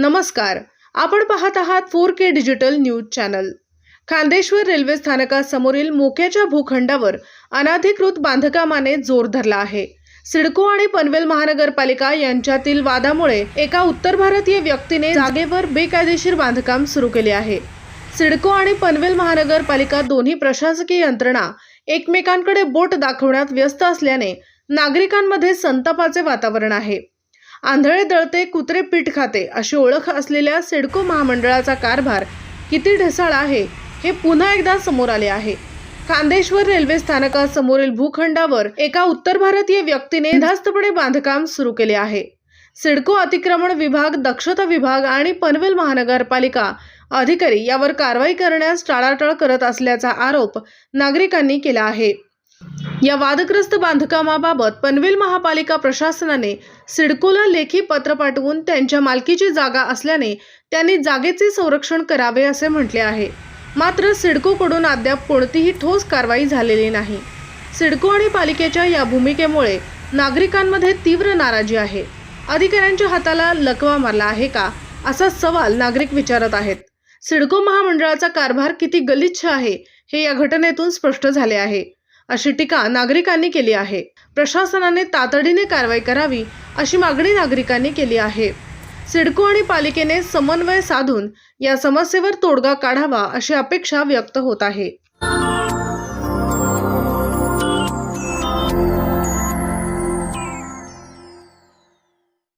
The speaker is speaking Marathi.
नमस्कार. आपण पाहत आहात four K digital news channel. Khandeshwar railway स्थानकासमोरील मोक्याच्या भूखंडावर अनाधिकृत बांधकामाने जोर धरला आहे. सिडको आणि पनवेल महानगरपालिका यांच्यातील वादामुळे एका उत्तर भारतीय व्यक्तीने जागेवर बेकायदेशीर बांधकाम सुरू केले आहे. सिडको आणि पनवेल महानगरपालिका दोन्ही प्रशासकीय यंत्रणा एकमेकांकडे बोट दाखवण्यात व्यस्त असल्याने नागरिकांमध्ये संतापाचे वातावरण आहे. आंधळे दळते कुत्रे पीठ खाते अशी ओळख असलेल्या सिडको महामंडळाचा कारभार किती ढसाळ आहे हे पुन्हा एकदा समोर आले आहे. खांदेश्वर रेल्वे स्थानकासमोरील भूखंडावर एका उत्तर भारतीय व्यक्तीने धास्तपणे बांधकाम सुरू केले आहे. सिडको अतिक्रमण विभाग दक्षता विभाग आणि पनवेल महानगरपालिका अधिकारी यावर कारवाई करण्यास टाळाटाळ करत असल्याचा आरोप नागरिकांनी केला आहे. या वादग्रस्त बांधकामाबाबत पनवेल महापालिका प्रशासनाने सिडकोला लेखी पत्र पाठवून त्यांच्या मालकीची जागा असल्याने त्यांनी जागेचे संरक्षण करावे असे म्हटले आहे. मात्र सिडकोकडून अद्याप कोणतीही ठोस कारवाई झालेली नाही. सिडको आणि पालिकेच्या या भूमिकेमुळे नागरिकांमध्ये तीव्र नाराजी आहे. अधिकाऱ्यांच्या हाताला लकवा मारला आहे का असा सवाल नागरिक विचारत आहेत. सिडको महामंडळाचा कारभार किती गलिच्छ आहे हे या घटनेतून स्पष्ट झाले आहे. अशी टीका नागरिकांनी केली आहे. प्रशासनाने तातडीने कारवाई करावी अशी मागणी नागरिकांनी केली आहे. सिडको आणि पालिकेने समन्वय साधून या समस्येवर तोडगा काढावा अशी अपेक्षा व्यक्त होत आहे.